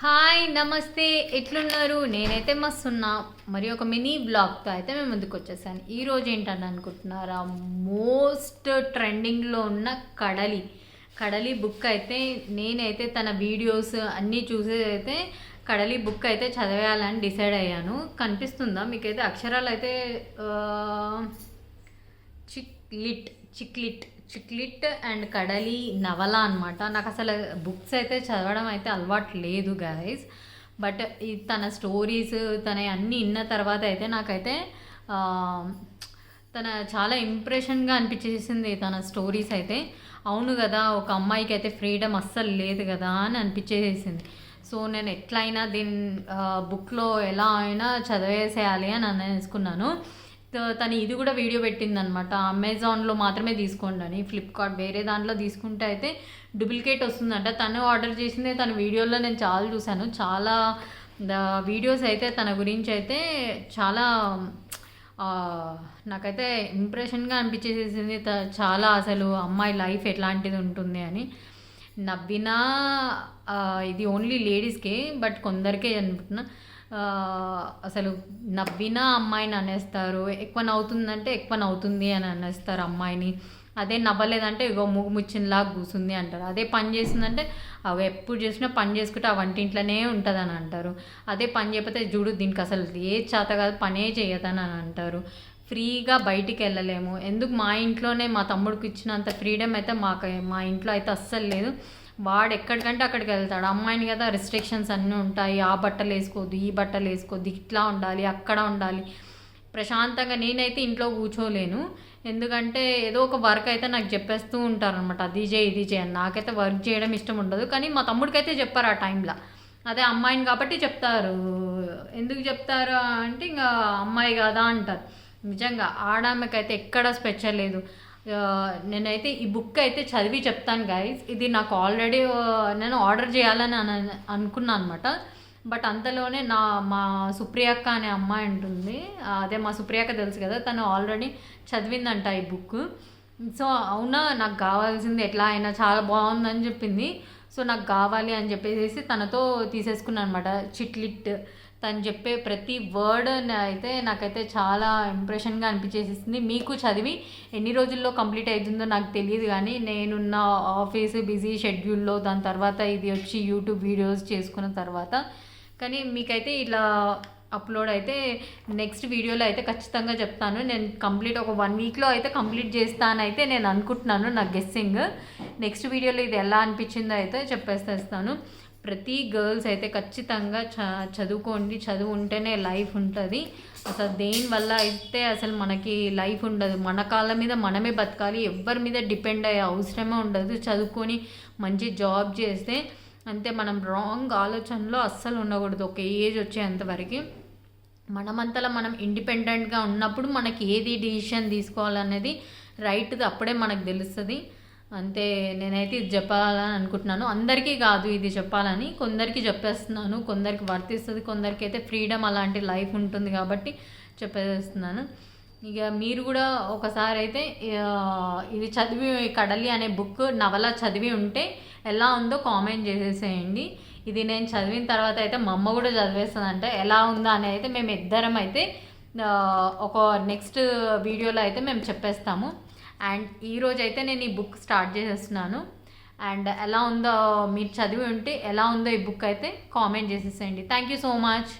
Hi నమస్తే. ఎట్లున్నారు? నేనైతే మస్తున్నా. మరి ఒక మినీ బ్లాగ్తో అయితే మేము ముందుకు వచ్చేసాను. ఈరోజు ఏంటని అనుకుంటున్నారా? మోస్ట్ ట్రెండింగ్లో ఉన్న కడలి. కడలి బుక్ అయితే నేనైతే తన వీడియోస్ అన్నీ చూసేదైతే కడలి బుక్ అయితే చదివేయాలని డిసైడ్ అయ్యాను. కనిపిస్తుందా? మీకైతే అక్షరాలు అయితే చిక్లిట్ చిక్లిట్ చిక్లిట్ అండ్ కడలి నవల అనమాట నాకు అసలు బుక్స్ అయితే చదవడం అయితే అలవాటు లేదు గాయస్ బట్ ఈ తన స్టోరీస్ తన అన్నీ విన్న తర్వాత అయితే నాకైతే తన చాలా ఇంప్రెషన్గా అనిపించేసింది తన స్టోరీస్ అయితే. అవును కదా ఒక అమ్మాయికి అయితే ఫ్రీడమ్ అస్సలు లేదు కదా అని అనిపించేసింది. సో నేను ఎట్లయినా దీని బుక్లో ఎలా అయినా చదివేసేయాలి అని అనేసుకున్నాను. తను ఇది కూడా వీడియో పెట్టిందనమాట. అమెజాన్లో మాత్రమే తీసుకోండి అని. ఫ్లిప్కార్ట్ వేరే దాంట్లో తీసుకుంటే అయితే డూప్లికేట్ వస్తుందంట. తను ఆర్డర్ చేసింది తన వీడియోలో నేను చాలా చూశాను. చాలా వీడియోస్ అయితే తన గురించి అయితే చాలా నాకైతే ఇంప్రెషన్గా అనిపించేసేసింది. త- చాలా అసలు అమ్మాయి లైఫ్ ఎట్లాంటిది ఉంటుంది అని. నవ్వినా ఇది ఓన్లీ లేడీస్కే బట్ కొందరికే అనుకుంటున్నా అసలు నవ్వినా అమ్మాయిని అనేస్తారు. ఎక్కువ నవ్వుతుందంటే ఎక్కువ నవ్వుతుంది అని అనేస్తారు అమ్మాయిని. అదే నవ్వలేదంటే ఇగో మూగు ముచ్చినలాగా కూసుంది అంటారు. అదే పని చేసిందంటే అవి ఎప్పుడు చేసినా పని చేసుకుంటే ఆ వంటింట్లోనే ఉంటుందని అంటారు. అదే పని చేయకపోతే చూడు దీనికి అసలు ఏ చేత కాదు పనే చేయదని అని అంటారు. ఫ్రీగా బయటికి వెళ్ళలేము. ఎందుకు మా ఇంట్లోనే మా తమ్ముడికి ఇచ్చినంత ఫ్రీడమ్ అయితే మాకు మా ఇంట్లో అయితే అస్సలు లేదు. వాడు ఎక్కడికంటే అక్కడికి వెళ్తాడు. అమ్మాయిని కదా రెస్ట్రిక్షన్స్ అన్నీ ఉంటాయి. ఆ బట్టలు వేసుకోవద్దు ఈ బట్టలు వేసుకోవద్దు ఇట్లా ఉండాలి అక్కడ ఉండాలి. ప్రశాంతంగా నేనైతే ఇంట్లో కూర్చోలేను. ఎందుకంటే ఏదో ఒక వర్క్ అయితే నాకు చెప్పేస్తూ ఉంటారు అనమాట అది చేయి ఇది చేయి అని. నాకైతే వర్క్ చేయడం ఇష్టం ఉండదు. కానీ మా తమ్ముడికి అయితే చెప్పారు ఆ టైంలో అదే అమ్మాయిని కాబట్టి చెప్తారు. ఎందుకు చెప్తారు అంటే ఇంకా అమ్మాయి కదా అంటారు. నిజంగా ఆడామెకైతే ఎక్కడ స్పెచ్చర్ లేదు. నేనైతే ఈ బుక్ అయితే చదివి చెప్తాను గైస్ ఇది నాకు ఆల్రెడీ నేను ఆర్డర్ చేయాలని అనుకున్నాను అనమాట బట్ అంతలోనే నా మా సుప్రియక్క అనే అమ్మాయి ఉంటుంది. అదే మా సుప్రియక్క తెలుసు కదా తను ఆల్రెడీ చదివిందంట ఈ బుక్. సో అవునా నాకు కావాల్సింది ఎట్లా అయినా చాలా బాగుందని చెప్పింది. సో నాకు కావాలి అని చెప్పేసి తనతో తీసేసుకున్నాను అనమాట చిట్లిట్. తను చెప్పే ప్రతి వర్డ్ అయితే నాకైతే చాలా ఇంప్రెషన్గా అనిపించేసింది మీకు చదివి ఎన్ని రోజుల్లో కంప్లీట్ అవుతుందో నాకు తెలియదు కానీ నేనున్న ఆఫీస్ బిజీ షెడ్యూల్లో దాని తర్వాత ఇది వచ్చి యూట్యూబ్ వీడియోస్ చేసుకున్న తర్వాత. కానీ మీకైతే ఇలా అప్లోడ్ అయితే నెక్స్ట్ వీడియోలో అయితే ఖచ్చితంగా చెప్తాను. నేను కంప్లీట్ ఒక వన్ వీక్లో అయితే కంప్లీట్ చేస్తానైతే నేను అనుకుంటున్నాను నా గెస్సింగ్ నెక్స్ట్ వీడియోలో ఇది ఎలా అనిపించిందో అయితే చెప్పేసేస్తాను. ప్రతి గర్ల్స్ అయితే ఖచ్చితంగా చ చదువుకోండి. చదువు ఉంటేనే లైఫ్ ఉంటుంది. అసలు దేనివల్ల అయితే అసలు మనకి లైఫ్ ఉండదు. మన కాళ్ళ మీద మనమే బతకాలి. ఎవరి మీద డిపెండ్ అయ్యే అవసరమే ఉండదు. చదువుకొని మంచి జాబ్ చేస్తే అంతే మనం రాంగ్ ఆలోచనలో అస్సలు ఉండకూడదు. ఒక ఏజ్ వచ్చేంతవరకు మనమంతలా మనం ఇండిపెండెంట్గా ఉన్నప్పుడు మనకి ఏది డిసిషన్ తీసుకోవాలనేది రైట్ది అప్పుడే మనకు తెలుస్తుంది. అంతే నేనైతే ఇది చెప్పాలని అనుకుంటున్నాను. అందరికీ కాదు ఇది చెప్పాలని. కొందరికి చెప్పేస్తున్నాను కొందరికి వర్తిస్తుంది కొందరికి అయితే ఫ్రీడమ్ అలాంటి లైఫ్ ఉంటుంది కాబట్టి చెప్పేస్తున్నాను. ఇక మీరు కూడా ఒకసారి అయితే ఇది చదివి కడలి అనే బుక్ నవల చదివి ఉంటే ఎలా ఉందో కామెంట్ చేసేసేయండి. ఇది నేను చదివిన తర్వాత అయితే మా అమ్మ కూడా చదివేస్తుందంటే ఎలా ఉందా అని అయితే మేము ఇద్దరం అయితే ఒక నెక్స్ట్ వీడియోలో అయితే మేము చెప్పేస్తాము. అండ్ ఈరోజు అయితే నేను ఈ బుక్ స్టార్ట్ చేసేస్తున్నాను. అండ్ ఎలా ఉందో మీరు చదివి ఉంటే ఎలా ఉందో ఈ బుక్ అయితే కామెంట్ చేసేసేయండి. Thank you so much